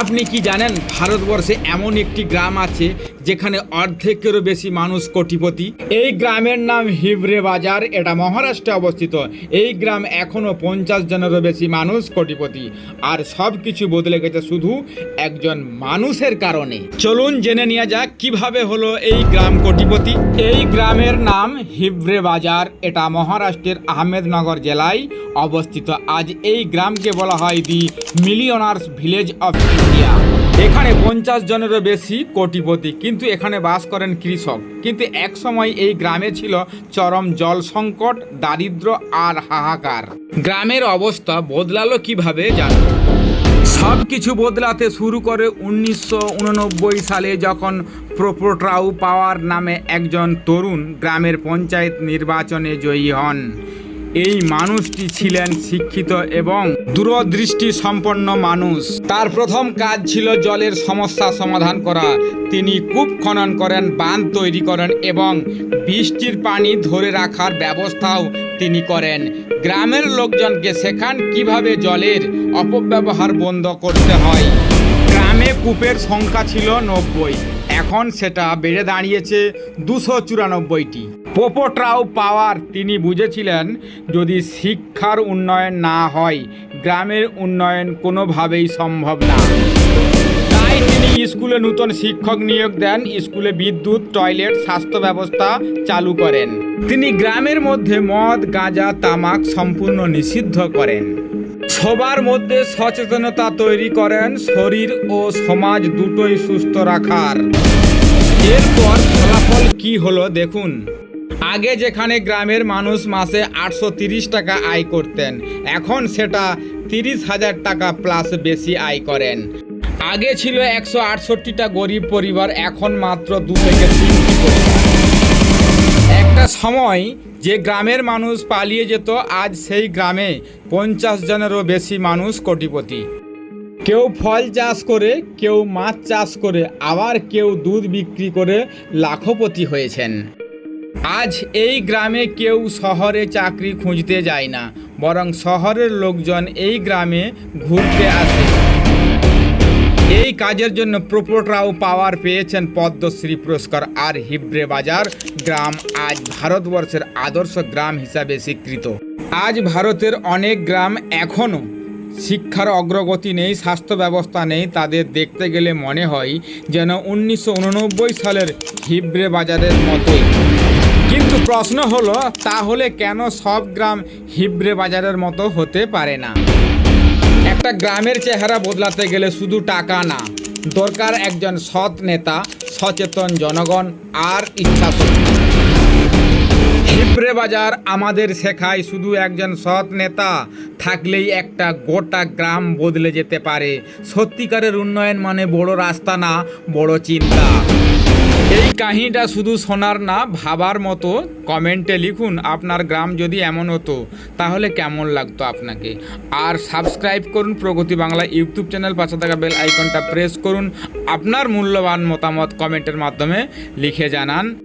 আপনি কি জানেন ভারতবর্ষে এমন একটি গ্রাম আছে যেখানে অর্ধেকেরও বেশি মানুষ কোটিপতি? এই গ্রামের নাম হিবরে বাজার, এটা মহারাষ্ট্রে অবস্থিত। এই গ্রাম এখনও পঞ্চাশ জনেরও বেশি মানুষ কোটিপতি। আর সব কিছু বদলে গেছে শুধু একজন মানুষের কারণে। চলুন জেনে নেওয়া যাক কীভাবে হলো এই গ্রাম কোটিপতি? এই গ্রামের নাম হিবরে বাজার। এটা মহারাষ্ট্রের আহমেদনগর জেলায় অবস্থিত। আজ এই গ্রামকে বলা হয় the millionaires village of India. এখানে পঞ্চাশ জনেরও বেশি কোটিপতি, কিন্তু এখানে বাস করেন কৃষক। কিন্তু এক সময় এই গ্রামে ছিল চরম জল সংকট, দারিদ্র আর হাহাকার। গ্রামের অবস্থা বদলালো কীভাবে জানো? সব কিছু বদলাতে শুরু করে উনিশশো উননব্বই সালে যখন প্রোপোট্রাউ পাওয়ার নামে একজন তরুণ গ্রামের পঞ্চায়েত নির্বাচনে জয়ী হন। এই মানুষটি ছিলেন শিক্ষিত এবং দূরদৃষ্টি সম্পন্ন মানুষ। তার প্রথম কাজ ছিল জলের সমস্যা সমাধান করা। তিনি কূপ খনন করেন, বাঁধ তৈরি করেন এবং বৃষ্টির পানি ধরে রাখার ব্যবস্থাও তিনি করেন। গ্রামের লোকজনকে শেখান কীভাবে জলের অপব্যবহার বন্ধ করতে হয়। গ্রামে কূপের সংখ্যা ছিল নব্বই। এখন সেটা বেড়ে দাঁড়িয়েছে দুশো চুরানব্বইটি। পোপোট্রাও পাওয়ার তিনি বুঝেছিলেন, যদি শিক্ষার উন্নয়ন না হয়, গ্রামের উন্নয়ন কোনোভাবেই সম্ভব না। তাই তিনি স্কুলে নতুন শিক্ষক নিয়োগ দেন, স্কুলে বিদ্যুৎ, টয়লেট, স্বাস্থ্য ব্যবস্থা চালু করেন। তিনি গ্রামের মধ্যে মদ, গাঁজা, তামাক সম্পূর্ণ নিষিদ্ধ করেন। সবার মধ্যে সচেতনতা তৈরি করেন, শরীর ও সমাজ দুটোই সুস্থ রাখার। এরপর ফলাফল কি হলো দেখুন। আগে যেখানে গ্রামের মানুষ মাসে আটশো টাকা আয় করতেন, এখন সেটা তিরিশ হাজার টাকা প্লাস বেশি আয় করেন। আগে ছিল একশো আটষট্টিটা গরিব পরিবার, এখন মাত্র দু থেকে তিনটি একটা সময় যে গ্রামের মানুষ পালিয়ে যেত, আজ সেই গ্রামে পঞ্চাশ জনেরও বেশি মানুষ কোটিপতি। কেউ ফল চাষ করে, কেউ মাছ চাষ করে, আবার কেউ দুধ বিক্রি করে লাখপতি হয়েছেন। আজ এই গ্রামে কেউ শহরে চাকরি খুঁজতে যায় না, বরং শহরের লোকজন এই গ্রামে ঘুরতে আসে। এই কাজের জন্য প্রোপোটরাও পাওয়ার পেয়েছেন পদ্মশ্রী পুরস্কার আর হিব্রে বাজার গ্রাম আজ ভারতবর্ষের আদর্শ গ্রাম হিসাবে স্বীকৃত। আজ ভারতের অনেক গ্রাম এখনও শিক্ষার অগ্রগতি নেই, স্বাস্থ্য ব্যবস্থা নেই। তাদের দেখতে গেলে মনে হয় যেন উনিশশো উননব্বই সালের হিব্রে বাজারের মতোই। কিন্তু প্রশ্ন হলো, তাহলে কেন সব গ্রাম হিব্রে বাজারের মতো হতে পারে না? একটা গ্রামের চেহারা বদলাতে গেলে শুধু টাকা না, দরকার একজন সৎ নেতা, সচেতন জনগণ আর ইচ্ছা হিব্রে বাজার আমাদের শেখায় শুধু একজন সৎ নেতা থাকলেই একটা গোটা গ্রাম বদলে যেতে পারে। সত্যিকারের উন্নয়ন মানে বড় রাস্তা না, বড় চিন্তা। এই কাহিনীটা শুধু শোনার না, ভাবার মতো কমেন্টে লিখুন আপনার গ্রাম যদি এমন হতো, তাহলে কেমন লাগতো আপনাকে। আর সাবস্ক্রাইব করুন প্রগতি বাংলা ইউটিউব চ্যানেল, পাশে থাকা বেল আইকনটা প্রেস করুন, আপনার মূল্যবান মতামত কমেন্টের মাধ্যমে লিখে জানান।